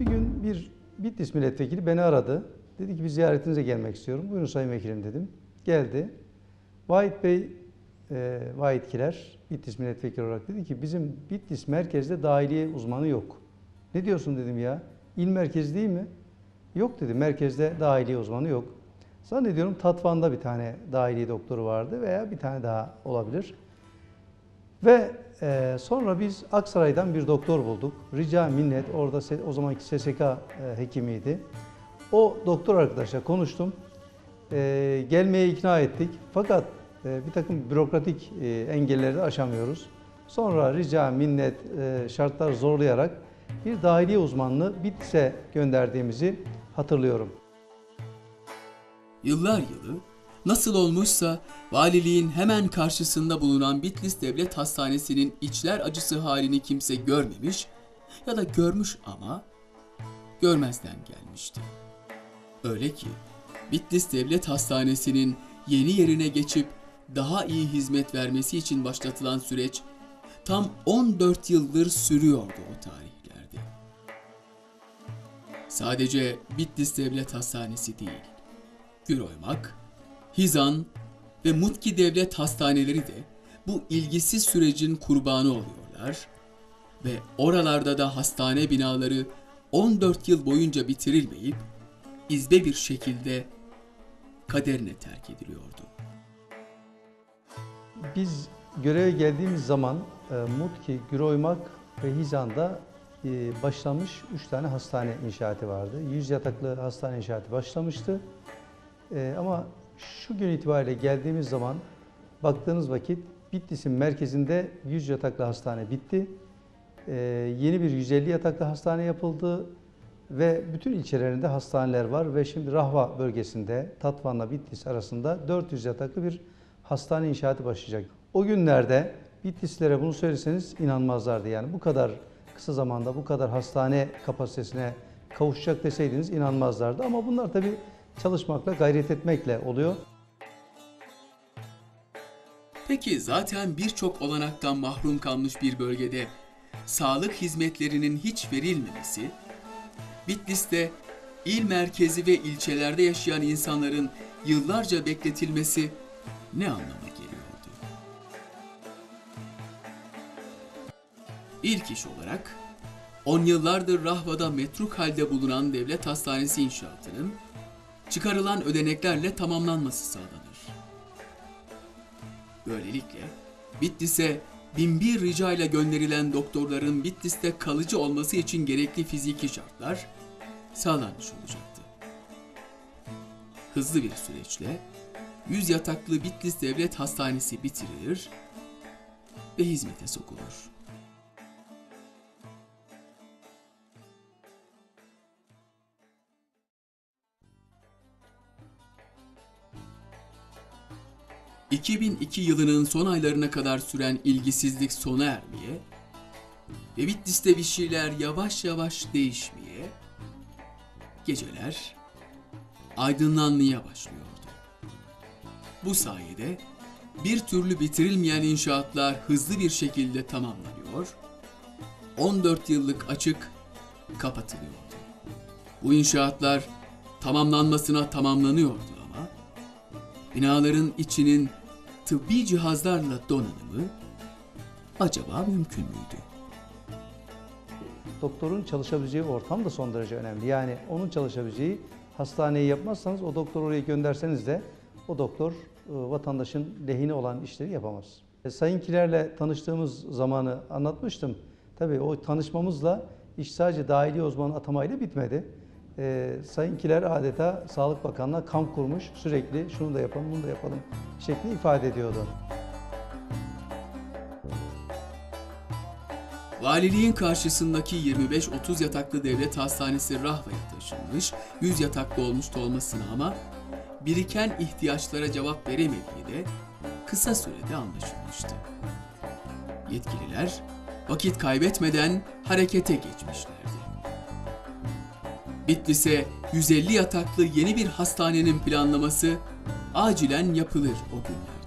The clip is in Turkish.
Bir gün bir Bitlis milletvekili beni aradı. Dedi ki bir ziyaretinize gelmek istiyorum. Buyurun Sayın Vekilim dedim. Geldi. Vahit Bey, e, Vahit Kiler, Bitlis milletvekili olarak dedi ki bizim Bitlis merkezde dahiliye uzmanı yok. Ne diyorsun dedim ya. İl merkezi değil mi? Yok dedi. Merkezde dahiliye uzmanı yok. Zannediyorum Tatvan'da bir tane dahiliye doktoru vardı veya bir tane daha olabilir. Ve e, sonra biz Aksaray'dan bir doktor bulduk. Rica minnet orada o zamanki SSK e, hekimiydi. O doktor arkadaşla konuştum. E, gelmeye ikna ettik. Fakat e, bir takım bürokratik e, engelleri aşamıyoruz. Sonra rica minnet şartlar zorlayarak bir dahiliye uzmanlığı Bitlis'e gönderdiğimizi hatırlıyorum. Yıllar yılı nasıl olmuşsa valiliğin hemen karşısında bulunan Bitlis Devlet Hastanesi'nin içler acısı halini kimse görmemiş ya da görmüş ama görmezden gelmişti. Öyle ki Bitlis Devlet Hastanesi'nin yeni yerine geçip daha iyi hizmet vermesi için başlatılan süreç tam 14 yıldır sürüyordu o tarihlerde. Sadece Bitlis Devlet Hastanesi değil, Güroymak, Hizan ve Mutki Devlet Hastaneleri de bu ilgisiz sürecin kurbanı oluyorlar ve oralarda da hastane binaları 14 yıl boyunca bitirilmeyip izbe bir şekilde kaderine terk ediliyordu. Biz göreve geldiğimiz zaman e, Mutki, Güroymak ve Hizan'da e, başlamış 3 tane hastane inşaatı vardı. 100 yataklı hastane inşaatı başlamıştı. E, ama şu gün itibariyle geldiğimiz zaman baktığınız vakit Bitlis'in merkezinde 100 yataklı hastane bitti. E, yeni bir 150 yataklı hastane yapıldı ve bütün ilçelerinde hastaneler var ve şimdi Rahva bölgesinde Tatvan'la Bitlis arasında 400 yataklı bir hastane inşaatı başlayacak. O günlerde Bitlislere bunu söyleseniz inanmazlardı. Yani bu kadar kısa zamanda bu kadar hastane kapasitesine kavuşacak deseydiniz inanmazlardı. Ama bunlar tabii çalışmakla, gayret etmekle oluyor. Peki zaten birçok olanaktan mahrum kalmış bir bölgede sağlık hizmetlerinin hiç verilmemesi, Bitlis'te il merkezi ve ilçelerde yaşayan insanların yıllarca bekletilmesi ne anlama geliyordu? İlk iş olarak 10 yıllardır Rahva'da metruk halde bulunan devlet hastanesi inşaatının çıkarılan ödeneklerle tamamlanması sağlanır. Böylelikle Bitlis'e binbir rica ile gönderilen doktorların Bitlis'te kalıcı olması için gerekli fiziki şartlar sağlanmış olacaktı. Hızlı bir süreçle 100 yataklı Bitlis Devlet Hastanesi bitirilir ve hizmete sokulur. ...2002 yılının son aylarına kadar süren ilgisizlik sona ermeye... ...ve Bitlis'te bir şeyler yavaş yavaş değişmeye... ...geceler aydınlanmaya başlıyordu. Bu sayede bir türlü bitirilmeyen inşaatlar hızlı bir şekilde tamamlanıyor, 14 yıllık açık kapatılıyordu. Bu inşaatlar tamamlanmasına tamamlanıyordu ama binaların içinin tıbbi cihazlarla donanımı acaba mümkün müydü? Doktorun çalışabileceği ortam da son derece önemli. Yani onun çalışabileceği hastaneyi yapmazsanız o doktoru oraya gönderseniz de o doktor e, vatandaşın lehine olan işleri yapamaz. E, Sayın Kiler'le tanıştığımız zamanı anlatmıştım. Tabii o tanışmamızla iş sadece dahiliye uzmanı atamayla bitmedi. E, Sayın Kiler adeta Sağlık Bakanlığı'na kamp kurmuş. Sürekli şunu da yapalım, bunu da yapalım şeklinde ifade ediyordu. Valiliğin karşısındaki 25-30 yataklı devlet hastanesi Rahva'ya taşınmış, 100 yataklı olmuş da olmasına ama biriken ihtiyaçlara cevap veremediği de kısa sürede anlaşılmıştı. Yetkililer vakit kaybetmeden harekete geçmişlerdi. Bitlis'e 150 yataklı yeni bir hastanenin planlaması acilen yapılır o günler.